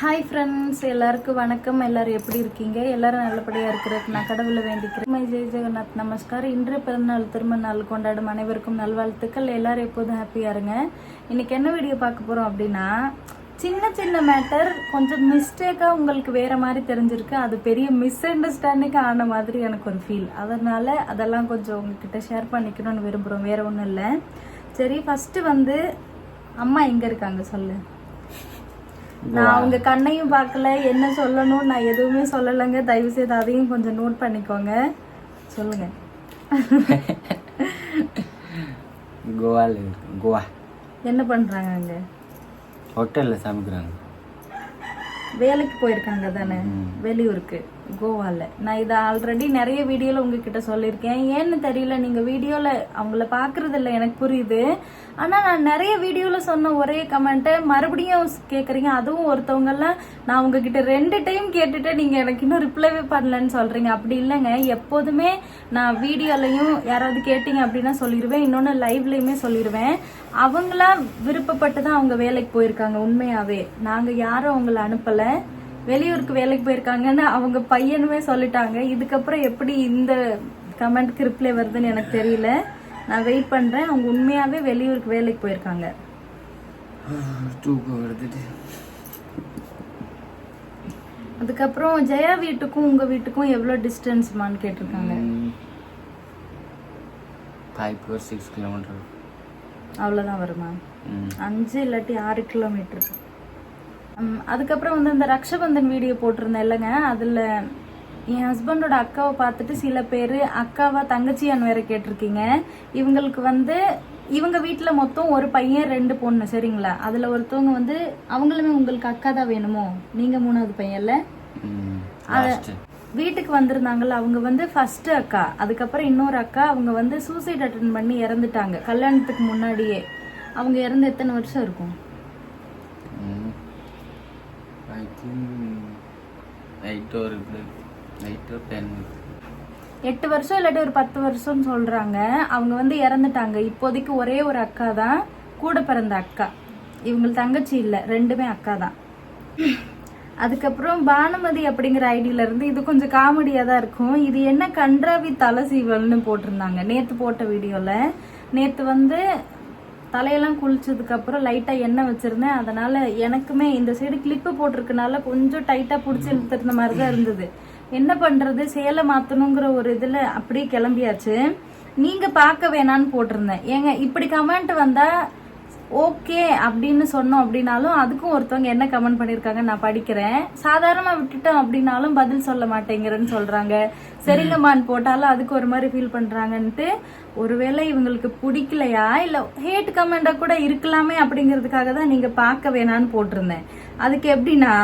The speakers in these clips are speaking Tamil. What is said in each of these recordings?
ஹாய் ஃப்ரெண்ட்ஸ் எல்லாருக்கும் வணக்கம். எல்லாரும் எப்படி இருக்கீங்க? எல்லாரும் நல்லபடியாக இருக்கிறதுக்கு நான் கடவுளை வேண்டிக்கிறேன். மை ஜெய் ஜெகநாத் நமஸ்கார் இன்று பிறந்தநாள் திருமண நாள் கொண்டாடும் அனைவருக்கும் நல்வாழ்த்துக்கள். எல்லாரும் எப்போதும் ஹாப்பியாக இருங்க. இன்னைக்கு என்ன வீடியோ பார்க்க போகிறோம் அப்படின்னா சின்ன சின்ன மேட்டர் கொஞ்சம் மிஸ்டேக்காக உங்களுக்கு வேற மாதிரி தெரிஞ்சிருக்கு. அது பெரிய மிஸ் அண்டர்ஸ்டாண்டிங் ஆன மாதிரி எனக்கு ஒரு ஃபீல் அதனால அதெல்லாம் கொஞ்சம் உங்ககிட்ட ஷேர் பண்ணிக்கணும்னு விரும்புகிறோம் வேற ஒன்றும் இல்லை. சரி ஃபஸ்ட்டு வந்து அம்மா எங்கே இருக்காங்க? சொல்லு. நான் அவங்க கண்ணையும் பார்க்கல. என்ன சொல்லணும் நான் எதுவுமே சொல்லலைங்க. தயவு செய்து அதையும் கொஞ்சம் நோட் பண்ணிக்கோங்க. சொல்லுங்க. இருக்கு. கோவா. என்ன பண்றாங்க அங்க? ஹோட்டலில் சமைக்கிறாங்க. வேலைக்கு போயிருக்காங்க தானே? வெளியூருக்கு. கோவாவில் நான் இதை ஆல்ரெடி நிறைய வீடியோவில் உங்ககிட்ட சொல்லியிருக்கேன். ஏன்னு தெரியல நீங்கள் வீடியோவில் அவங்கள பார்க்குறதில்ல எனக்கு புரியுது. ஆனால் நான் நிறைய வீடியோவில் சொன்ன ஒரே கமெண்ட்டை மறுபடியும் கேட்குறீங்க அதுவும் ஒருத்தவங்கெல்லாம் நான் உங்ககிட்ட ரெண்டு டைம் கேட்டுட்டு நீங்கள் எனக்கு இன்னும் ரிப்ளைவே பண்ணலன்னு சொல்கிறீங்க அப்படி இல்லைங்க. எப்போதுமே நான் வீடியோலையும் யாராவது கேட்டீங்க அப்படின்னா சொல்லிடுவேன் இன்னொன்று லைவ்லையுமே சொல்லிடுவேன் அவங்களா விருப்பப்பட்டு தான் அவங்க வேலைக்கு போயிருக்காங்க உண்மையாகவே நாங்கள் யாரும் அவங்கள அனுப்பலை. வெளியூருக்கு வேலைக்கு போயிருக்காங்கன்னு அவங்க பையனுமே சொல்லிட்டாங்க. இதுக்கப்புறம் எப்படி இந்த கமெண்ட்க்கு ரிப்ளை வருதுன்னு எனக்கு தெரியல. நான் வெயிட் பண்றேன். அவங்க உண்மையாவே வெளியூருக்கு வேலைக்கு போயிருக்காங்க. அதுக்கப்புறம் ஜெயா வீட்டுக்கும் உங்க வீட்டுக்கும் எவ்வளவு டிஸ்டன்ஸ்மான்னு கேட்டிருக்காங்க. ஃபைவ் சிக்ஸ் கிலோமீட்டர் அவ்வளவுதான் வருமா? அஞ்சு இல்லாட்டி ஆறு கிலோமீட்டர் அதுக்கப்புறம் வந்து இந்த ரக்ஷபந்தன் வீடியோ போட்டிருந்தேன் இல்லைங்க. அதில் என் ஹஸ்பண்டோட அக்காவை பார்த்துட்டு சில பேர் அக்காவா தங்கச்சியான்னு வேற கேட்டிருக்கீங்க. இவங்களுக்கு வந்து இவங்க வீட்டில் மொத்தம் ஒரு பையன் ரெண்டு பொண்ணு சரிங்களா? அதில் ஒருத்தவங்க வந்து அவங்களுமே உங்களுக்கு அக்கா தான் வேணுமோ? நீங்கள் மூணாவது பையன்ல வீட்டுக்கு வந்திருந்தாங்கல்ல அவங்க வந்து ஃபர்ஸ்ட் அக்கா. அதுக்கப்புறம் இன்னொரு அக்கா அவங்க வந்து சூசைட் அட்டன் பண்ணி இறந்துட்டாங்க. கல்யாணத்துக்கு முன்னாடியே. அவங்க இறந்து எத்தனை வருஷம் இருக்கும்? ஐ ஒரு டென் எட்டு வருஷம் இல்லாட்டி ஒரு பத்து வருஷம்னு சொல்றாங்க. அவங்க வந்து இறந்துட்டாங்க. இப்போதைக்கு ஒரே ஒரு அக்கா தான் கூட பிறந்த அக்கா. இவங்க தங்கச்சி இல்ல ரெண்டுமே அக்கா தான். அதுக்கப்புறம் பானுமதி அப்படிங்கிற ஐடியில இருந்து இது கொஞ்சம் காமெடியா தான் இருக்கும். இது என்ன கன்றாவி தலை சீவல்னு போட்டிருந்தாங்க. நேத்து போட்ட வீடியோல. நேத்து வந்து தலையெல்லாம் குளிச்சதுக்கு அப்புறம் லைட்டா எண்ணெய் வச்சிருந்தேன். அதனால எனக்குமே இந்த சைடு கிளிப்பு போட்டிருக்கனால கொஞ்சம் டைட்டா புடிச்சு இழுத்துருந்த மாதிரி தான் இருந்தது. என்ன பண்றது? சேலை மாத்தணுங்கிற ஒரு இதுல அப்படியே கிளம்பியாச்சு. நீங்க பார்க்க வேணான்னு போட்டிருந்தேன். ஏங்க இப்படி கமெண்ட் வந்தா ஓகே அப்படின்னு சொன்னோம் அப்படின்னாலும் அதுக்கும் ஒருத்தவங்க என்ன கமெண்ட் பண்ணிருக்காங்க நான் படிக்கிறேன். சாதாரணமா விட்டுட்டோம் அப்படின்னாலும் பதில் சொல்ல மாட்டேங்கிறேன்னு சொல்றாங்க. சரிங்கம்மான்னு போட்டாலும் அதுக்கு ஒரு மாதிரி ஃபீல் பண்றாங்கன்ட்டு ஒருவேளை இவங்களுக்கு பிடிக்கலையா? இல்ல ஹேட் கமெண்டா கூட இருக்கலாமே அப்படிங்கிறதுக்காக தான் நீங்க பார்க்க வேணான்னு போட்டிருந்தேன். அதுக்கு எப்படின்னா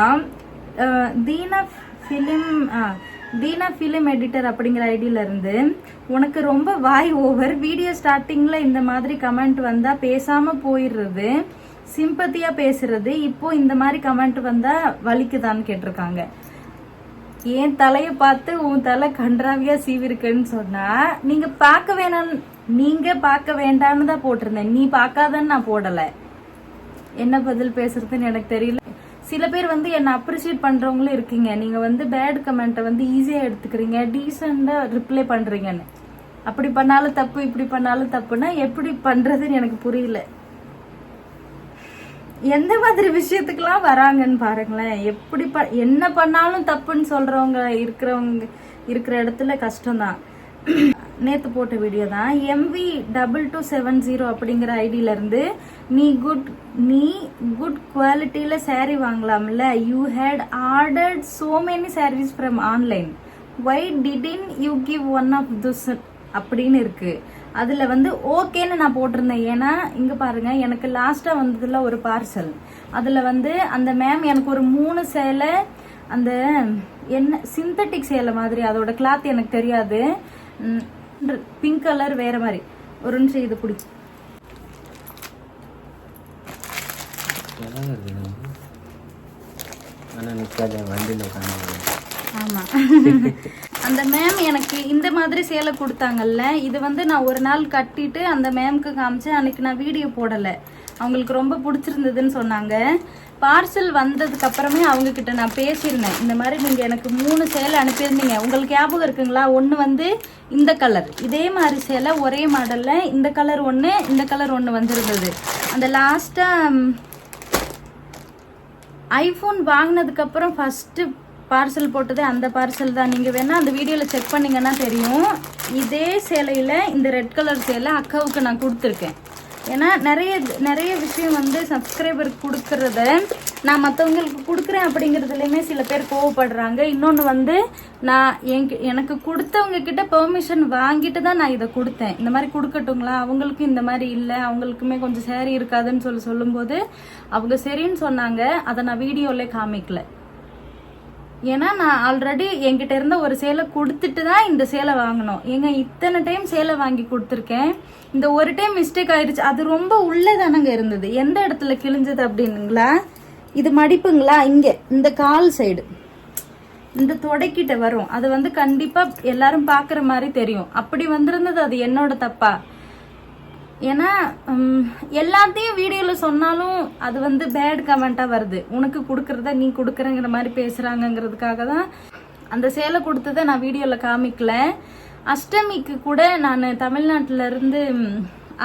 Dheena film Dheena film editor அப்படிங்கிற ஐடியில இருந்து உனக்கு ரொம்ப வாய் ஓவர் வீடியோ ஸ்டார்டிங்ல இந்த மாதிரி கமெண்ட் வந்தா பேசாம போயிடுறது சிம்பத்தியா பேசுறது இப்போ இந்த மாதிரி கமெண்ட் வந்தா வலிக்குதான்னு கேட்டிருக்காங்க. என் தலைய பார்த்து உன் தலை கன்றாவியாக சீவிருக்குன்னு சொன்னா நீங்க பார்க்க வேணாம் நீங்க பார்க்க வேண்டாம்னு தான் போட்டிருந்தேன். நீ பார்க்காதன்னு நான் போடல. என்ன பதில் பேசுறதுன்னு எனக்கு தெரியல. சில பேர் வந்து என்ன அப்ரிஷியேட் பண்றவங்களும் இருக்கீங்க. நீங்க வந்து பேட் கமெண்ட்டை வந்து ஈஸியா எடுத்துக்கிறீங்க. டீசெண்டா ரிப்ளை பண்றீங்கன்னு. அப்படி பண்ணாலும் தப்பு இப்படி பண்ணாலும் தப்புன்னா எப்படி பண்றதுன்னு எனக்கு புரியல. எந்த மாதிரி விஷயத்துக்கெல்லாம் வராங்கன்னு பாருங்களேன். எப்படி ப என்ன பண்ணாலும் தப்புன்னு சொல்றவங்க இருக்கிறவங்க இருக்கிற இடத்துல கஷ்டம்தான். நேற்று போட்ட வீடியோ தான். MV double two seven zero அப்படிங்கிற ஐடியிலேருந்து நீ குட் நீ குட் குவாலிட்டியில் saree வாங்கலாம்ல. You had ordered so many sarees from online why didn't you give one of this அப்படின்னு இருக்கு. அதில் வந்து ஓகேன்னு நான் போட்டிருந்தேன். ஏன்னா இங்கே பாருங்க எனக்கு லாஸ்ட்டாக வந்ததுல ஒரு பார்சல் அதில் வந்து அந்த மேம் எனக்கு ஒரு மூணு சேலை அந்த என்ன சிந்தட்டிக் சேலை மாதிரி அதோட கிளாத் எனக்கு தெரியாது. பிங்க் கலர் வேற மாதிரி. ஒரு நிமிஷம் இது பிடி எல்லாம் இருக்குது ஆனால் நிற்காத வண்டியில் உட்காந்து ஆமா. அந்த மேம் எனக்கு இந்த மாதிரி சேலை கொடுத்தாங்கல்ல இது வந்து நான் ஒரு நாள் கட்டிட்டு அந்த மேம்க்கு காமிச்சேன் அன்னைக்கு நான் வீடியோ போடல. அவங்களுக்கு ரொம்ப பிடிச்சிருந்ததுன்னு சொன்னாங்க. பார்சல் வந்ததுக்கு அப்புறமே அவங்க கிட்ட நான் பேசியிருந்தேன். இந்த மாதிரி நீங்க எனக்கு மூணு சேலை அனுப்பியிருந்தீங்க. உங்களுக்கு ஞாபகம் இருக்குங்களா? ஒன்று வந்து இந்த கலர் இதே மாதிரி சேலை ஒரே மாடல்ல இந்த கலர் ஒன்று இந்த கலர் ஒன்று வந்திருந்தது. அந்த லாஸ்டா ஐஃபோன் வாங்கினதுக்கு அப்புறம் ஃபர்ஸ்ட் பார்சல் போட்டது அந்த பார்சல் தான். நீங்கள் வேணால் அந்த வீடியோவில் செக் பண்ணீங்கன்னா தெரியும். இதே சேலையில் இந்த ரெட் கலர் சேலை அக்காவுக்கு நான் கொடுத்துருக்கேன். ஏன்னா நிறைய நிறைய விஷயம் வந்து சப்ஸ்கிரைபர் கொடுக்கறத நான் மற்றவங்களுக்கு கொடுக்குறேன் அப்படிங்கிறதுலையுமே சில பேர் கோவப்படுறாங்க. இன்னொன்று வந்து நான் என் எனக்கு கொடுத்தவங்க கிட்ட பெர்மிஷன் வாங்கிட்டு தான் நான் இதை கொடுத்தேன். இந்த மாதிரி கொடுக்கட்டுங்களா? அவங்களுக்கும் இந்த மாதிரி இல்லை. அவங்களுக்குமே கொஞ்சம் சேரீ இருக்காதுன்னு சொல்லி சொல்லும்போது அவங்க சரின்னு சொன்னாங்க. அதை நான் வீடியோவில் காமிக்கல. ஏன்னா நான் ஆல்ரெடி என்கிட்ட இருந்த ஒரு சேலை கொடுத்துட்டு தான் இந்த சேலை வாங்கினோம். ஏங்க இத்தனை டைம் சேலை வாங்கி கொடுத்துருக்கேன். இந்த ஒரு டைம் மிஸ்டேக் ஆயிடுச்சு அது ரொம்ப உள்ளே தானங்க இருந்தது. எந்த இடத்துல கிழிஞ்சது அப்படின்னுங்களா? இது மடிப்புங்களா? இங்கே இந்த கால் சைடு இந்த தொடைக்கிட்ட வரும். அது வந்து கண்டிப்பாக எல்லாரும் பார்க்குற மாதிரி தெரியும். அப்படி வந்திருந்தது அது என்னோட தப்பா? ஏன்னா எல்லாத்தையும் வீடியோவில் சொன்னாலும் அது வந்து பேட் கமெண்ட்டாக வருது. உனக்கு கொடுக்குறத நீ கொடுக்குறங்கிற மாதிரி பேசுகிறாங்கங்கிறதுக்காக தான் அந்த சேலை கொடுத்ததை நான் வீடியோவில் காமிக்கல. அஷ்டமிக்கு கூட நான் தமிழ்நாட்டுல இருந்து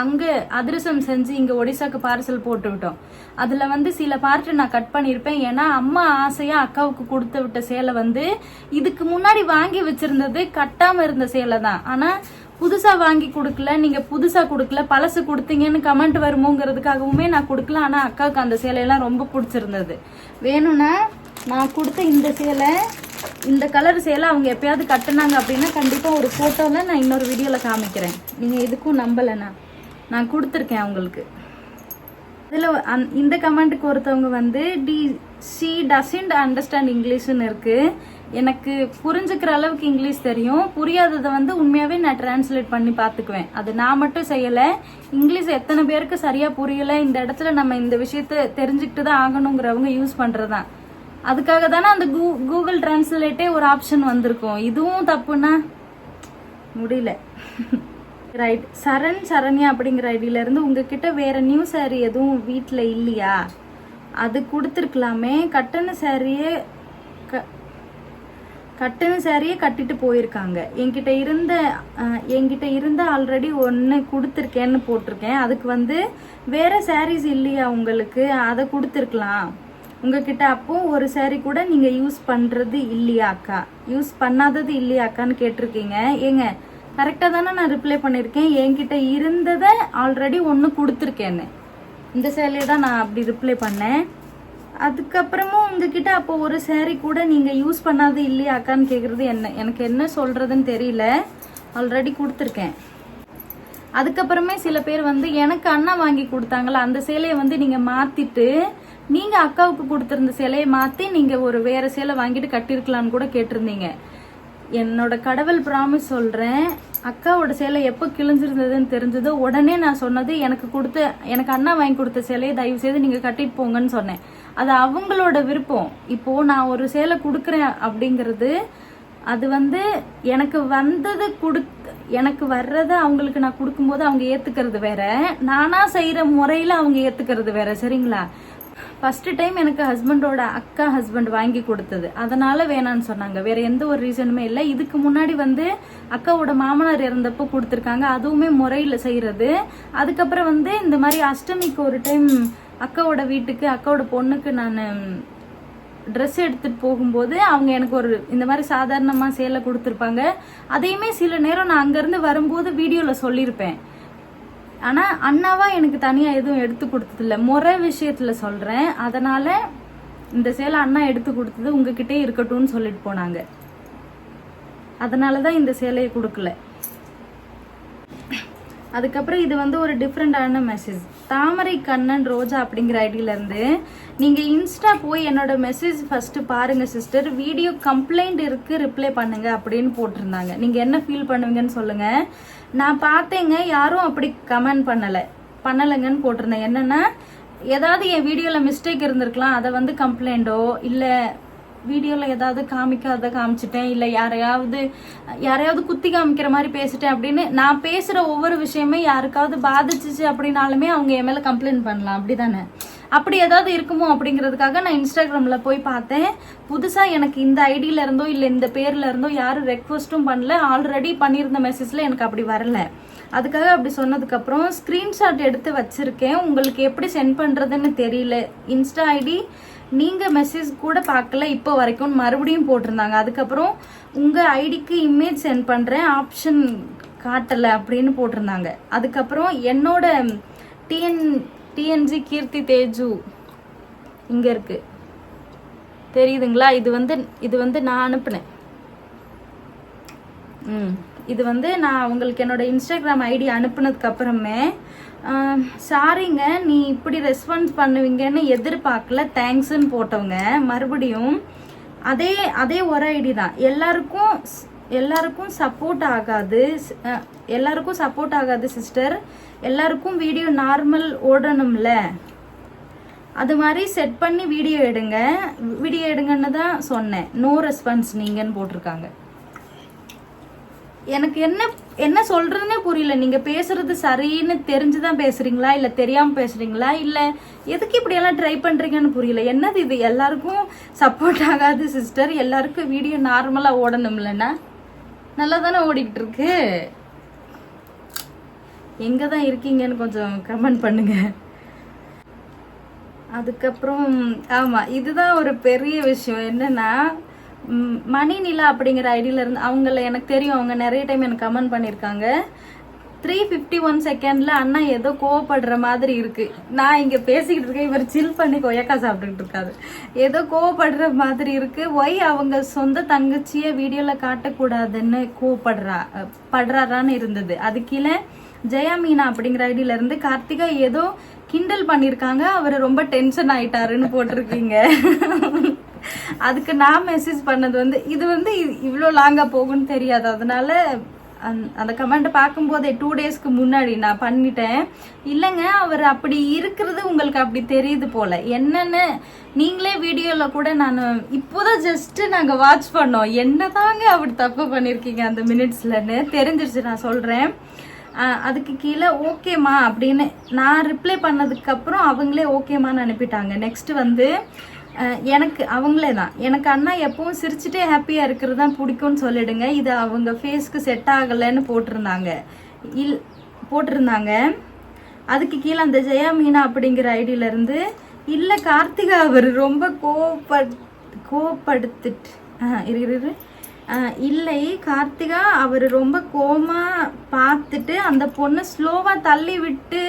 அங்கே அதிரசம் செஞ்சு இங்கே ஒடிசாக்கு பார்சல் போட்டு விட்டோம். அதில் வந்து சில பார்ட்டு நான் கட் பண்ணியிருப்பேன். ஏன்னா அம்மா ஆசையாக அக்காவுக்கு கொடுத்து விட்ட சேலை வந்து இதுக்கு முன்னாடி வாங்கி வச்சுருந்தது கட்டாமல் இருந்த சேலை தான். ஆனால் புதுசா வாங்கி கொடுக்கல நீங்க புதுசா கொடுக்கல பழசு கொடுத்தீங்கன்னு கமெண்ட் வருமோங்கிறதுக்காகவுமே நான் கொடுக்கல. ஆனா அக்காவுக்கு அந்த சேலையெல்லாம் ரொம்ப பிடிச்சிருந்தது. வேணும்னா நான் கொடுத்த இந்த சேலை இந்த கலர் சேலை அவங்க எப்பயாவது கட்டுனாங்க அப்படின்னா கண்டிப்பா ஒரு போட்டோல நான் இன்னொரு வீடியோல காமிக்கிறேன். நீங்க எதுக்கும் நம்பலைண்ணா. நான் கொடுத்துருக்கேன் அவங்களுக்கு. இதில் இந்த கமெண்ட்டுக்கு ஒருத்தவங்க வந்து டி ஷீ டசன்ட் அண்டர்ஸ்டாண்ட் இங்கிலீஷ்னு இருக்குது எனக்கு புரிஞ்சுக்கிற அளவுக்கு இங்கிலீஷ் தெரியும். புரியாததை வந்து உண்மையாகவே நான் டிரான்ஸ்லேட் பண்ணி பார்த்துக்குவேன். அது நான் மட்டும் செய்யலை. இங்கிலீஷ் எத்தனை பேருக்கு சரியாக புரியலை. இந்த இடத்துல நம்ம இந்த விஷயத்த தெரிஞ்சுக்கிட்டு தான் ஆகணுங்கிறவங்க யூஸ் பண்ணுறதான் அதுக்காக தானே அந்த கூ கூகுள் டிரான்ஸ்லேட்டே ஒரு ஆப்ஷன் வந்திருக்கும். இதுவும் தப்புன்னா முடியல. ரைட் சரண் சரண்யா அப்படிங்கிற ஐடியிலேருந்து உங்ககிட்ட வேற நியூ சாரி எதுவும் வீட்டில் இல்லையா? அது கொடுத்துருக்கலாமே. கட்டண சாரியே கட்டின சாரியே கட்டிட்டு போயிருக்காங்க. என்கிட்ட இருந்த என்கிட்ட இருந்த ஆல்ரெடி ஒன்று கொடுத்துருக்கேன்னு போட்டிருக்கேன். அதுக்கு வந்து வேற சாரீஸ் இல்லையா உங்களுக்கு? அதை கொடுத்துருக்கலாம். உங்ககிட்ட அப்போ ஒரு சாரி கூட நீங்க யூஸ் பண்றது இல்லையா அக்கா? யூஸ் பண்ணாதது இல்லையா அக்கான்னு கேட்டிருக்கீங்க. ஏங்க கரெக்டாக தானே நான் ரிப்ளை பண்ணியிருக்கேன். என்கிட்ட இருந்ததை ஆல்ரெடி ஒன்று கொடுத்துருக்கேன்னு. இந்த சேலையை தான் நான் அப்படி ரிப்ளை பண்ணேன். அதுக்கப்புறமும் உங்ககிட்ட அப்போ ஒரு சேரீ கூட நீங்கள் யூஸ் பண்ணாது இல்லையா அக்கான்னு கேட்குறது என்ன? எனக்கு என்ன சொல்கிறதுன்னு தெரியல. ஆல்ரெடி கொடுத்துருக்கேன். அதுக்கப்புறமே சில பேர் வந்து எனக்கு அண்ணா வாங்கி கொடுத்தாங்களா? அந்த சேலையை வந்து நீங்கள் மாற்றிட்டு நீங்கள் அக்காவுக்கு கொடுத்துருந்த சேலையை மாற்றி நீங்கள் ஒரு வேறு சேலை வாங்கிட்டு கட்டியிருக்கலான்னு கூட கேட்டிருந்தீங்க. என்னோட கடவுள் ப்ராமிஸ் சொல்கிறேன் அக்காவோட சேலை எப்போ கிழிஞ்சிருந்ததுன்னு தெரிஞ்சதோ. உடனே நான் சொன்னது எனக்கு கொடுத்த எனக்கு அண்ணா வாங்கி கொடுத்த சேலையை தயவு செய்து நீங்கள் கட்டிட்டு போங்கன்னு சொன்னேன். அது அவங்களோட விருப்பம். இப்போ நான் ஒரு சேலை கொடுக்குறேன் அப்படிங்கிறது அது வந்து எனக்கு வந்தது கொடுத்து எனக்கு வர்றதை அவங்களுக்கு நான் கொடுக்கும்போது அவங்க ஏற்றுக்கிறது வேற. நானா செய்கிற முறையில் அவங்க ஏற்றுக்கிறது வேற. சரிங்களா? ஃபர்ஸ்ட் டைம் எனக்கு ஹஸ்பண்டோட அக்கா ஹஸ்பண்ட் வாங்கி கொடுத்தது. அதனால வேணான்னு சொன்னாங்க. வேற எந்த ஒரு ரீசனுமே இல்லை. இதுக்கு முன்னாடி வந்து அக்காவோட மாமனார் இறந்தப்போ கொடுத்துருக்காங்க. அதுவுமே முறையில் செய்யறது. அதுக்கப்புறம் வந்து இந்த மாதிரி அஷ்டமிக்கு ஒரு டைம் அக்காவோட வீட்டுக்கு அக்காவோட பொண்ணுக்கு நான் ட்ரெஸ் எடுத்துட்டு போகும்போது அவங்க எனக்கு ஒரு இந்த மாதிரி சாதாரணமா சேலை கொடுத்துருப்பாங்க. அதையுமே சில நேரம் நான் அங்கேருந்து வரும்போது வீடியோவில் சொல்லியிருப்பேன். ஆனா அண்ணாவா எனக்கு தனியா எதுவும் எடுத்து கொடுத்ததில்ல. முறை விஷயத்துல சொல்றேன். அதனால இந்த சேலை அண்ணா எடுத்து கொடுத்தது உங்ககிட்டே இருக்கட்டும்னு சொல்லிட்டு போனாங்க. அதனால தான் இந்த சேலையை கொடுக்கல. அதுக்கப்புறம் இது வந்து ஒரு டிஃப்ரெண்டான மெசேஜ் தாமரை கண்ணன் ரோஜா அப்படிங்கிற ஐடியில இருந்து நீங்க இன்ஸ்டா போய் என்னோட மெசேஜ் ஃபர்ஸ்ட் பாருங்க சிஸ்டர் வீடியோ கம்ப்ளைண்ட் இருக்கு ரிப்ளை பண்ணுங்க அப்படின்னு போட்டிருந்தாங்க. நீங்க என்ன ஃபீல் பண்ணுவீங்கன்னு சொல்லுங்க. நான் பார்த்தேங்க யாரும் அப்படி கமெண்ட் பண்ணலை. பண்ணலைங்கன்னு போட்டிருந்தேன். என்னென்னா ஏதாவது என் வீடியோவில் மிஸ்டேக் இருந்திருக்கலாம். அதை வந்து கம்ப்ளைண்டோ இல்லை வீடியோவில் ஏதாவது காமிக்காத காமிச்சிட்டேன் இல்லை யாரையாவது யாரையாவது குத்தி காமிக்கிற மாதிரி பேசிட்டேன் அப்படின்னு நான் பேசுகிற ஒவ்வொரு விஷயமே யாருக்காவது பாதிச்சுச்சு அப்படின்னாலுமே அவங்க என் மேலே கம்ப்ளைண்ட் பண்ணலாம். அப்படி தானே அப்படி ஏதாவது இருக்குமோ அப்படிங்கிறதுக்காக நான் இன்ஸ்டாகிராமில் போய் பார்த்தேன். புதுசாக எனக்கு இந்த ஐடியில இருந்தோ இல்லை இந்த பேர்ல இருந்தோ யாரும் ரெக்வஸ்ட்டும் பண்ணல. ஆல்ரெடி பண்ணியிருந்த மெசேஜில் எனக்கு அப்படி வரல. அதுக்காக அப்படி சொன்னதுக்கப்புறம் ஸ்க்ரீன்ஷாட் எடுத்து வச்சுருக்கேன். உங்களுக்கு எப்படி சென்ட் பண்ணுறதுன்னு தெரியல. இன்ஸ்டா ஐடி நீங்கள் மெசேஜ் கூட பார்க்கல. இப்போ வரைக்கும் மறுபடியும் போட்டிருந்தாங்க. அதுக்கப்புறம் உங்கள் ஐடிக்கு இமேஜ் சென்ட் பண்ணுறேன் ஆப்ஷன் காட்டலை அப்படின்னு போட்டிருந்தாங்க. அதுக்கப்புறம் என்னோட டிஎன் டிஎன்ஜி கீர்த்தி தேஜு. இங்கே இருக்கு. தெரியுதுங்களா? இது வந்து இது வந்து நான் அனுப்புனேன். ம். இது வந்து நான் உங்களுக்கு என்னோட இன்ஸ்டாகிராம் ஐடி அனுப்புனதுக்கு அப்புறமே சாரிங்க நீ இப்படி ரெஸ்பான்ஸ் பண்ணுவீங்கன்னு எதிர்பார்க்கல. தேங்க்ஸ்ன்னு போட்டவங்க மறுபடியும் அதே அதே ஒரு ஐடி தான். எல்லாருக்கும் எல்லாருக்கும் சப்போர்ட் ஆகாது. எல்லாருக்கும் சப்போர்ட் ஆகாது சிஸ்டர் எல்லாருக்கும் வீடியோ நார்மல் ஓடணும்ல. அது மாதிரி செட் பண்ணி வீடியோ எடுங்க. வீடியோ எடுங்கன்னு தான் சொன்னேன். நோ ரெஸ்பான்ஸ் நீங்கன்னு போட்டிருக்காங்க. எனக்கு என்ன என்ன சொல்றதுன்னே புரியல. நீங்க பேசுறது சரின்னு தெரிஞ்சுதான் பேசுறீங்களா? இல்ல தெரியாம பேசுறீங்களா? இல்ல எதுக்கு இப்படி எல்லாம் ட்ரை பண்றீங்கன்னு புரியல. என்னது இது? எல்லாருக்கும் சப்போர்ட் ஆகாது சிஸ்டர் எல்லாருக்கும் வீடியோ நார்மலா ஓடணும்லண்ணா? நல்லா தானே ஓடிக்கிட்டு இருக்கு எங்க தான் இருக்கீங்கன்னு கொஞ்சம் கமெண்ட் பண்ணுங்க. அதுக்கப்புறம் ஆமா இதுதான் ஒரு பெரிய விஷயம். என்னன்னா மணி நிலா அப்படிங்கிற ஐடியில இருந்து அவங்கள எனக்கு தெரியும். அவங்க நிறைய டைம் எனக்கு கமெண்ட் பண்ணியிருக்காங்க. த்ரீ ஃபிஃப்டி ஒன் செகண்ட்ல அண்ணா ஏதோ கோவப்படுற மாதிரி இருக்கு. நான் இங்க பேசிக்கிட்டு இருக்கேன். இவர் சில் பண்ணி கொய்யாக்கா சாப்பிட்டுட்டு இருக்காரு. ஏதோ கோவப்படுற மாதிரி இருக்கு. ஒய் அவங்க சொந்த தங்கச்சிய வீடியோல காட்டக்கூடாதுன்னு கோவப்படுறா படுறாரான்னு இருந்தது. அது கீழே ஜெயா மீனா அப்படிங்கிற ஐடியில இருந்து கார்த்திகா ஏதோ கிண்டல் பண்ணிருக்காங்க அவர் ரொம்ப டென்ஷன் ஆயிட்டாருன்னு போட்டிருக்கீங்க. அதுக்கு நான் மெசேஜ் பண்ணது வந்து இது வந்து இவ்வளோ லாங்காக போகும்னு தெரியாது. அதனால அந்த- கமெண்ட்டை பார்க்கும்போதே டூ டேஸ்க்கு முன்னாடி நான் பண்ணிட்டேன். இல்லைங்க அவர் அப்படி இருக்கிறது உங்களுக்கு அப்படி தெரியுது போல. என்னன்னு நீங்களே வீடியோவில் கூட நான் இப்போதான் ஜஸ்ட்டு நாங்கள் வாட்ச் பண்ணோம். என்னதாங்க அப்படி தப்பு பண்ணியிருக்கீங்க அந்த மினிட்ஸ்லன்னு தெரிஞ்சிருச்சு நான் சொல்கிறேன் அதுக்கு கீழே ஓகேம்மா அப்படின்னு நான் ரிப்ளை பண்ணதுக்கப்புறம் அவங்களே ஓகேம்மான்னு அனுப்பிட்டாங்க. நெக்ஸ்ட்டு வந்து எனக்கு அவங்களே தான். எனக்கு அண்ணா எப்பவும் சிரிச்சுட்டே ஹாப்பியாக இருக்கிறது தான் பிடிக்கும்னு சொல்லிடுங்க. இது அவங்க ஃபேஸ்க்கு செட் ஆகலைன்னு போட்டிருந்தாங்க. இல் போட்டிருந்தாங்க. அதுக்கு கீழே அந்த ஜெயா மீனா அப்படிங்கிற ஐடியில இருந்து இல்லை கார்த்திகா அவர் ரொம்ப கோவப்பட் கோபப்படுத்துட்டு இரு இல்லை கார்த்திகா அவர் ரொம்ப கோமா பார்த்துட்டு அந்த பொண்ணு ஸ்லோவாக தள்ளி விட்டு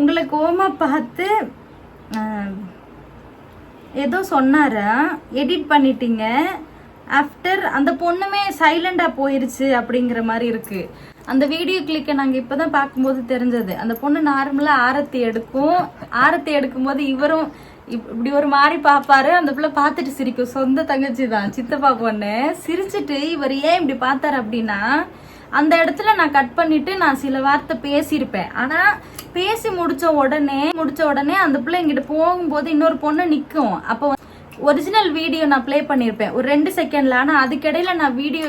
உங்களை கோமா பார்த்து ஏதோ சொன்னாரா? எடிட் பண்ணிட்டீங்க. ஆஃப்டர் அந்த பொண்ணுமே சைலண்டா போயிருச்சு அப்படிங்கிற மாதிரி இருக்கு. அந்த வீடியோ கிளிக்கை இப்போ தான் பார்க்கும்போது தெரிஞ்சது. அந்த பொண்ணு நார்மலா ஆரத்தி எடுக்கும். ஆரத்தி எடுக்கும்போது இவரும் இப்- இப்படி ஒரு மாதிரி பார்ப்பாரு. அந்த பிள்ளை பார்த்துட்டு சிரிக்கும். சொந்த தங்கச்சி தான். சித்தப்பா பொண்ணு. சிரிச்சிட்டு இவர் ஏன் இப்படி பார்த்தாரு அப்படின்னா அந்த இடத்துல நான் கட் பண்ணிட்டு நான் சில வார்த்தை பேசியிருப்பேன். ஆனா பேசி முடிச்ச உடனே முடிச்ச உடனே அந்த பிள்ளை எங்கிட்ட போகும்போது இன்னொரு பொண்ணு நிற்கும் அப்போ ஒரிஜினல் வீடியோ நான் ப்ளே பண்ணியிருப்பேன் ஒரு ரெண்டு செகண்ட்ல ஆனால் அதுக்கிடையில நான் வீடியோ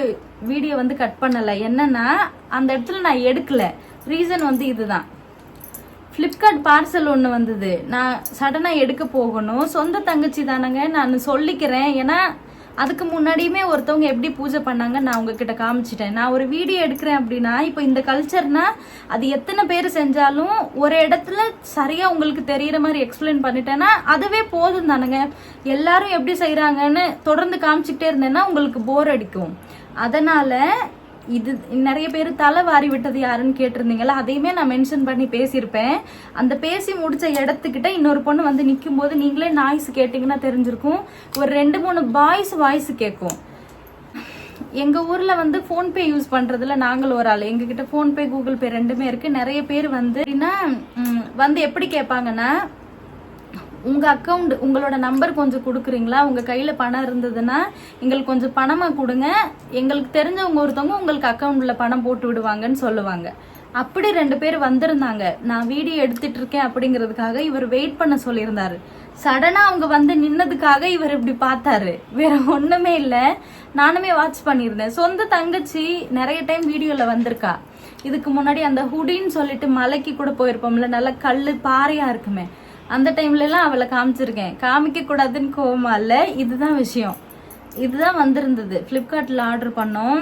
வீடியோ வந்து கட் பண்ணலை. என்னன்னா அந்த இடத்துல நான் எடுக்கல. ரீசன் வந்து இதுதான். ஃப்ளிப்கார்ட் பார்சல் ஒன்று வந்தது. நான் சடனாக எடுக்க போகணும். சொந்த தங்கச்சி தானங்க. நான் சொல்லிக்கிறேன். ஏன்னா அதுக்கு முன்னாடியுமே ஒருத்தவங்க எப்படி பூஜை பண்ணாங்க நான் உங்ககிட்ட காமிச்சிட்டேன். நான் ஒரு வீடியோ எடுக்கிறேன் அப்படின்னா இப்போ இந்த கல்ச்சர்னா அது எத்தனை பேர் செஞ்சாலும் ஒரு இடத்துல சரியா உங்களுக்கு தெரியற மாதிரி எக்ஸ்பிளைன் பண்ணிட்டேன்னா அதுவே போதும் தானுங்க. எல்லாரும் எப்படி செய்கிறாங்கன்னு தொடர்ந்து காமிச்சிக்கிட்டே இருந்தேன்னா உங்களுக்கு போர் அடிக்கும். அதனால இது நிறைய பேர் தலை வாரி விட்டது யாருன்னு கேட்டிருந்தீங்களா அதையுமே நான் மென்ஷன் பண்ணி பேசியிருப்பேன். அந்த பேசி முடிச்ச இடத்துக்கிட்ட இன்னொரு பொண்ணு வந்து நிற்கும் போது நீங்களே நாய்ஸ் கேட்டிங்கன்னா தெரிஞ்சிருக்கும். ஒரு ரெண்டு மூணு பாய்ஸ் வாய்ஸ் கேட்கும். எங்க ஊர்ல வந்து ஃபோன்பே யூஸ் பண்றதுல நாங்கள் ஒரு ஆள். எங்ககிட்ட ஃபோன்பே கூகுள் பே ரெண்டுமே இருக்கு. நிறைய பேர் வந்து எப்படின்னா, வந்து எப்படி கேட்பாங்கன்னா உங்க அக்கவுண்ட் உங்களோட நம்பர் கொஞ்சம் கொடுக்குறீங்களா? உங்க கையில பணம் இருந்ததுன்னா எங்களுக்கு கொஞ்சம் பணமா கொடுங்க. எங்களுக்கு தெரிஞ்சவங்க ஒருத்தவங்க உங்களுக்கு அக்கவுண்ட்ல பணம் போட்டு விடுவாங்கன்னு சொல்லுவாங்க. அப்படி ரெண்டு பேர் வந்திருந்தாங்க. நான் வீடியோ எடுத்துட்டு இருக்கேன் அப்படிங்கிறதுக்காக இவர் வெயிட் பண்ண சொல்லியிருந்தாரு. சடனா அவங்க வந்து நின்னதுக்காக இவர் இப்படி பார்த்தாரு. வேற ஒண்ணுமே இல்ல. நானுமே வாட்ச் பண்ணியிருந்தேன். சொந்த தங்கச்சி நிறைய டைம் வீடியோல வந்திருக்கா. இதுக்கு முன்னாடி அந்த ஹுடின்னு சொல்லிட்டு மலைக்கு கூட போயிருப்போம்ல நல்ல கல்லு பாறையா இருக்குமே. அந்த டைம்ல எல்லாம் அவளை காமிச்சிருக்கேன். காமிக்க கூடாதுன்னு கோவமா இல்ல. இதுதான் விஷயம். இதுதான் வந்திருந்தது. ஃப்ளிப்கார்ட்டில் ஆர்டர் பண்ணோம்.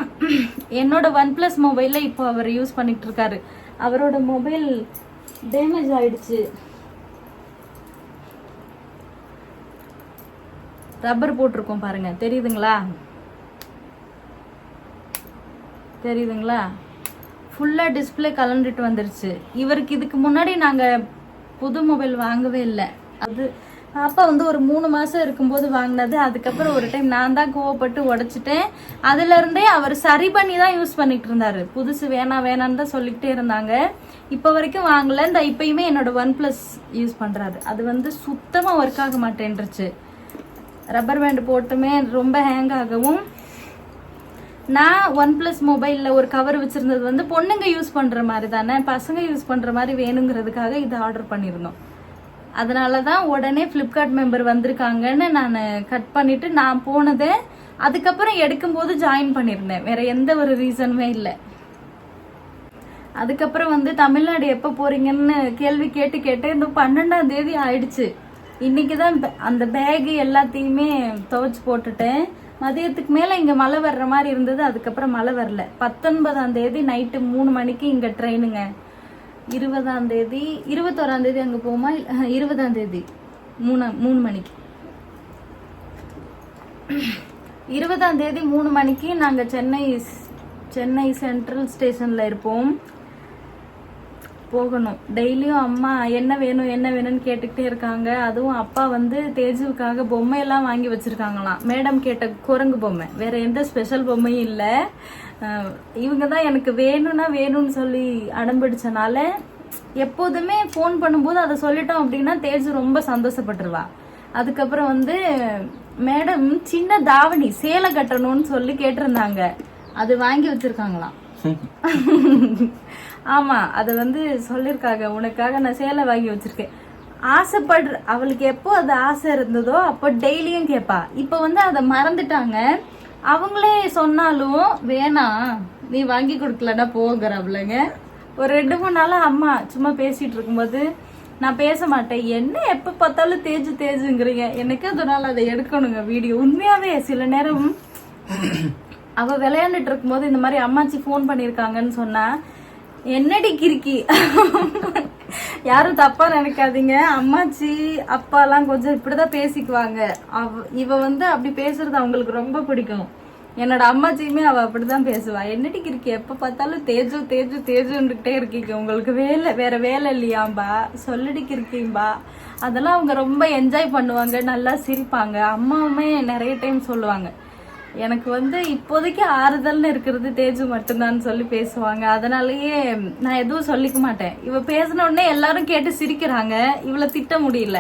என்னோட ஒன் பிளஸ் மொபைலில் இப்போ அவர் யூஸ் பண்ணிட்டு இருக்காரு அவரோட மொபைல் டேமேஜ் ஆயிடுச்சு. ரப்பர் போட்டிருக்கோம் பாருங்க. தெரியுதுங்களா? தெரியுதுங்களா? ஃபுல்லாக டிஸ்ப்ளே கலண்டுட்டு வந்துருச்சு. இவருக்கு இதுக்கு முன்னாடி நாங்கள் புது மொபைல் வாங்கவே இல்லை. அது அப்பா வந்து ஒரு மூணு மாதம் இருக்கும்போது வாங்கினது. அதுக்கப்புறம் ஒரு டைம் நான் தான் கோவப்பட்டு உடைச்சிட்டேன். அதுலேருந்தே அவர் சரி பண்ணி தான் யூஸ் பண்ணிட்டு இருந்தாரு. புதுசு வேணாம் வேணான்னு தான் சொல்லிக்கிட்டே இருந்தாங்க. இப்போ வரைக்கும் வாங்கல. இந்த இப்பயுமே என்னோட ஒன் ப்ளஸ் யூஸ் பண்ணுறாரு அது வந்து சுத்தமாக ஒர்க் ஆக மாட்டேன்ருச்சு ரப்பர் பேண்ட் போட்டுமே ரொம்ப ஹேங் ஆகவும் நான் ஒன் பிளஸ் மொபைலில் ஒரு கவர் வச்சுருந்தது வந்து பொண்ணுங்க யூஸ் பண்ணுற மாதிரி தானே பசங்க யூஸ் பண்ணுற மாதிரி வேணுங்கிறதுக்காக இதை ஆர்டர் பண்ணியிருந்தோம் அதனால தான் உடனே ஃப்ளிப்கார்ட் மெம்பர் வந்திருக்காங்கன்னு நான் கட் பண்ணிவிட்டு நான் போனதே. அதுக்கப்புறம் எடுக்கும்போது ஜாயின் பண்ணியிருந்தேன் வேற எந்த ஒரு ரீசனுமே இல்லை. அதுக்கப்புறம் வந்து தமிழ்நாடு எப்போ போறீங்கன்னு கேள்வி கேட்டு கேட்டு இந்த பன்னெண்டாம் தேதி ஆயிடுச்சு. இன்னைக்கு தான் அந்த பேகு எல்லாத்தையுமே துவைச்சு போட்டுட்டேன். மதியத்துக்கு மேல இங்க மழை வர்ற மாதிரி இருந்தது அதுக்கப்புறம் மழை வரல. பத்தொன்பதாம் தேதி நைட்டு மூணு மணிக்கு இங்க ட்ரெயினுங்க இருபதாம் தேதி இருபத்தோராம் தேதி அங்க போமா இருபதாம் தேதி. மூணு மூணு மணிக்கு. இருபதாம் தேதி மூணு மணிக்கு நாங்க சென்னை சென்னை சென்ட்ரல் ஸ்டேஷன்ல இருப்போம். போகணும். டெய்லியும் அம்மா என்ன வேணும் என்ன வேணும்னு கேட்டுக்கிட்டே இருக்காங்க. அதுவும் அப்பா வந்து தேஜுவுக்காக பொம்மையெல்லாம் வாங்கி வச்சிருக்காங்களாம். மேடம் கேட்ட குரங்கு பொம்மை. வேற எந்த ஸ்பெஷல் பொம்மையும் இல்லை. இவங்க தான் எனக்கு வேணும்னா வேணும்னு சொல்லி அடம்பிடிச்சனால எப்போதுமே ஃபோன் பண்ணும்போது அதை சொல்லிட்டோம் அப்படின்னா தேஜு ரொம்ப சந்தோஷப்பட்டுருவா. அதுக்கப்புறம் வந்து மேடம் சின்ன தாவணி சேலை கட்டணும்னு சொல்லி கேட்டிருந்தாங்க. அது வாங்கி வச்சிருக்காங்களாம். ஆமாம் அது வந்து சொல்லிருக்காங்க. உனக்காக நான் சேலை வாங்கி வச்சிருக்கேன். ஆசைப்படுற அவளுக்கு எப்போ அது ஆசை இருந்ததோ அப்போ டெய்லியும் கேட்பா இப்போ வந்து அதை மறந்துட்டாங்க. அவங்களே சொன்னாலும் வேணாம் நீ வாங்கி கொடுக்கலன்னா போங்கிறாப்லங்க ஒரு ரெண்டு மூணு நாளாக அம்மா சும்மா பேசிகிட்டு இருக்கும்போது நான் பேச மாட்டேன். என்ன எப்போ பார்த்தாலும் தேஜு தேஜுங்கிறீங்க. எனக்கு ஒரு நாள் அதை எடுக்கணுங்க வீடியோ. உண்மையாகவே சில நேரம் அவள் விளையாண்டுட்டு இருக்கும்போது இந்த மாதிரி அம்மாச்சி ஃபோன் பண்ணியிருக்காங்கன்னு சொன்னால் என்னடி கிறுக்கி? யாரும் தப்பா நினைக்காதீங்க. அம்மாச்சி அப்பாலாம் கொஞ்சம் இப்படிதான் பேசிக்குவாங்க. அவ இவ வந்து அப்படி பேசுறது அவங்களுக்கு ரொம்ப பிடிக்கும். என்னோட அம்மாச்சியுமே அவ அப்படிதான் பேசுவா. என்னடி கிறுக்கி எப்ப பார்த்தாலும் தேஜு தேஜு தேஜுன்னுகிட்டே இருக்கீங்க. உங்களுக்கு வேலை வேற வேலை இல்லையாம்பா? சொல்லுடி கிறுக்கிம்பா. அதெல்லாம் அவங்க ரொம்ப என்ஜாய் பண்ணுவாங்க நல்லா சிரிப்பாங்க. அம்மாவுமே நிறைய டைம் சொல்லுவாங்க. எனக்கு வந்து இப்போதைக்கு ஆறுதல்னு இருக்கிறது தேஜு மட்டும்தான் சொல்லி பேசுவாங்க. அதனாலயே நான் எதுவும் சொல்லிக்க மாட்டேன். இவ பேசின உடனே எல்லாரும் கேட்டு சிரிக்கிறாங்க. இவளை திட்ட முடியல.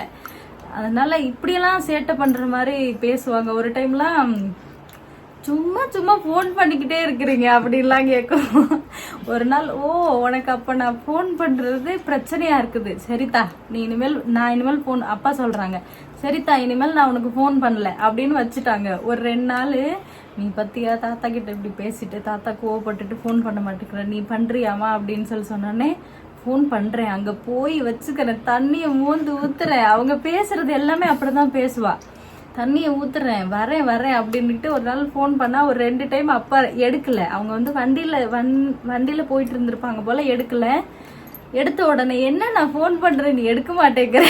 அதனால இப்படியெல்லாம் சேட்டை பண்ற மாதிரி பேசுவாங்க. ஒரு டைம்லாம் சும்மா சும்மா ஃபோன் பண்ணிக்கிட்டே இருக்கிறீங்க அப்படின்லாம் கேட்கும். ஒரு நாள் ஓ உனக்கு அப்ப நான் ஃபோன் பண்றது பிரச்சனையா இருக்குது. சரிதா நீ இனிமேல் நான் இனிமேல் ஃபோன் அப்பா சொல்றாங்க. சரிதா இனிமேல் நான் உனக்கு ஃபோன் பண்ணல. அப்படின்னு வச்சுட்டாங்க. ஒரு ரெண்டு நாள் நீ பத்தியா தாத்தா கிட்ட இப்படி பேசிட்டு தாத்தா கோவப்பட்டுட்டு ஃபோன் பண்ண மாட்டேங்கிற. நீ பண்றியாமா? அப்படின்னு சொல்லி சொன்னோடனே ஃபோன் பண்றேன். அங்க போய் வச்சுக்கிறேன் தண்ணியை மூந்து ஊத்துறேன் அவங்க பேசுறது எல்லாமே அப்படிதான் பேசுவா. தண்ணியை ஊத்துறேன் வரேன் வரேன் அப்படின்னுட்டு ஒரு நாள் ஃபோன் பண்ணா ஒரு ரெண்டு டைம் அப்பா எடுக்கல. அவங்க வந்து வண்டியில வன் வண்டியில போயிட்டு இருந்திருப்பாங்க போல எடுக்கல. எடுத்த உடனே என்ன நான் ஃபோன் பண்றேன் நீ எடுக்க மாட்டேங்கிற?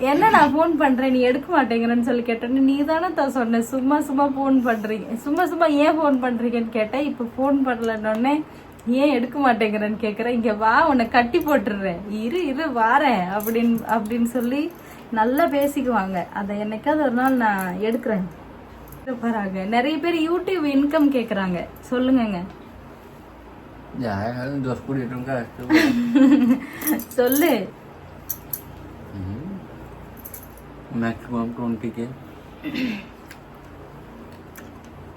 என்ன நான் ஃபோன் பண்றேன்? நீ எடுக்க மாட்டேங்கிறேன்னு சொல்லி கேட்டேன்னு நீ தானே தான் சொன்ன. சும்மா சும்மா ஃபோன் பண்றீங்க. சும்மா சும்மா ஏன் ஃபோன் பண்றீங்கன்னு கேட்டேன் இப்போ ஃபோன் பண்ணலன்னொடனே ஏன் எடுக்க மாட்டேங்கிறேன்னு கேட்குறேன் இங்க வா உன்னை கட்டி போட்டுடுறேன். இரு இரு வாரேன் அப்படின்னு அப்படின்னு சொல்லி நல்லா பேசிக்குவாங்க. அதை என்னைக்காவது ஒரு நாள் நான் எடுக்கிறேன். பாருங்க. நிறைய பேர் யூடியூப் இன்கம் கேக்குறாங்க. சொல்லுங்கங்க. சொல்லு. மேக்ஸிமம் டுவெண்ட்டி கே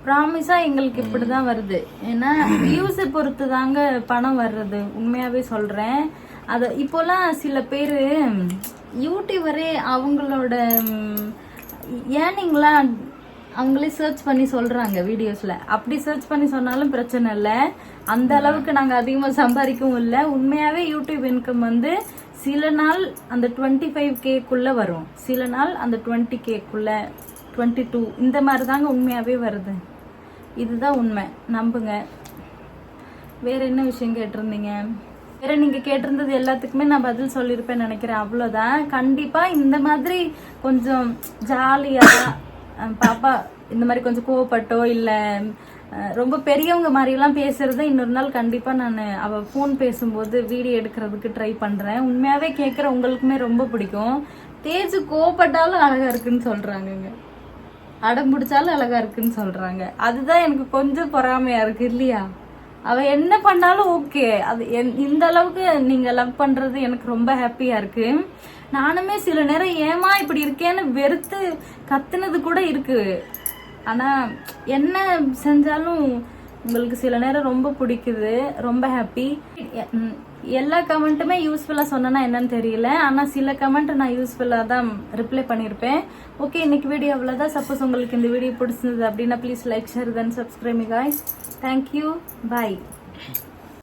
ப்ராமிஸா எங்களுக்கு இப்படிதான் வருது. ஏன்னா வியூஸை பொறுத்து தாங்க பணம் வர்றது. உண்மையாவே சொல்றேன். அத இப்போலாம் சில பேர் யூடியூபரே அவங்களோட ஏர்னிங்லாம் அவங்களே சர்ச் பண்ணி சொல்றாங்க வீடியோஸ்ல அப்படி சர்ச் பண்ணி சொன்னாலும் பிரச்சனை இல்லை. அந்த அளவுக்கு நாங்க அதிகமா சம்பாதிக்கவும் இல்லை. உண்மையாவே யூடியூப் இன்கம் வந்து சில நாள் அந்த டுவெண்ட்டி ஃபைவ் கேக்குள்ள வரும். சில நாள் அந்த டுவெண்ட்டி கேக்குள்ள டுவெண்ட்டி டூ இந்த மாதிரி தாங்க உண்மையாவே வருது. இதுதான் உண்மை. நம்புங்க. வேற என்ன விஷயம் கேட்டிருந்தீங்க? வேற நீங்க கேட்டிருந்தது எல்லாத்துக்குமே நான் பதில் சொல்லியிருப்பேன் நினைக்கிறேன். அவ்வளவுதான். கண்டிப்பா இந்த மாதிரி கொஞ்சம் ஜாலியா பாப்பா இந்த மாதிரி கொஞ்சம் கோவப்பட்டோ இல்லை ரொம்ப பெரியவங்க மாதிரிலாம் பேசுறத இன்னொரு நாள் கண்டிப்பா நான் அவ ஃபோன் பேசும்போது வீடியோ எடுக்கிறதுக்கு ட்ரை பண்றேன். உண்மையாவே கேட்குற உங்களுக்குமே ரொம்ப பிடிக்கும். தேஜு கோபப்பட்டாலும் அழகா இருக்குன்னு சொல்றாங்கங்க. அடம் பிடிச்சாலும் அழகா இருக்குன்னு சொல்றாங்க. அதுதான் எனக்கு கொஞ்சம் பொறாமையா இருக்கு இல்லையா? அவ என்ன பண்ணாலும் ஓகே அது என்- இந்த அளவுக்கு நீங்க லவ் பண்றது எனக்கு ரொம்ப ஹாப்பியா இருக்கு. நானுமே சில நேரம் ஏமா இப்படி இருக்கேன்னு வெறுத்து கத்துனது கூட இருக்கு. ஆனா என்ன செஞ்சாலும் உங்களுக்கு சில நேரம் ரொம்ப பிடிக்குது ரொம்ப ஹாப்பி எல்லா கமெண்ட்டுமே யூஸ்ஃபுல்லாக சொன்னேன்னா என்னன்னு தெரியல. ஆனால் சில கமெண்ட் நான் யூஸ்ஃபுல்லாக தான் ரிப்ளை பண்ணியிருப்பேன் ஓகே இன்னைக்கு வீடியோ அவ்வளோதான் சப்போஸ் உங்களுக்கு இந்த வீடியோ பிடிச்சிருந்தது அப்படின்னா please like share then subscribe guys thank you bye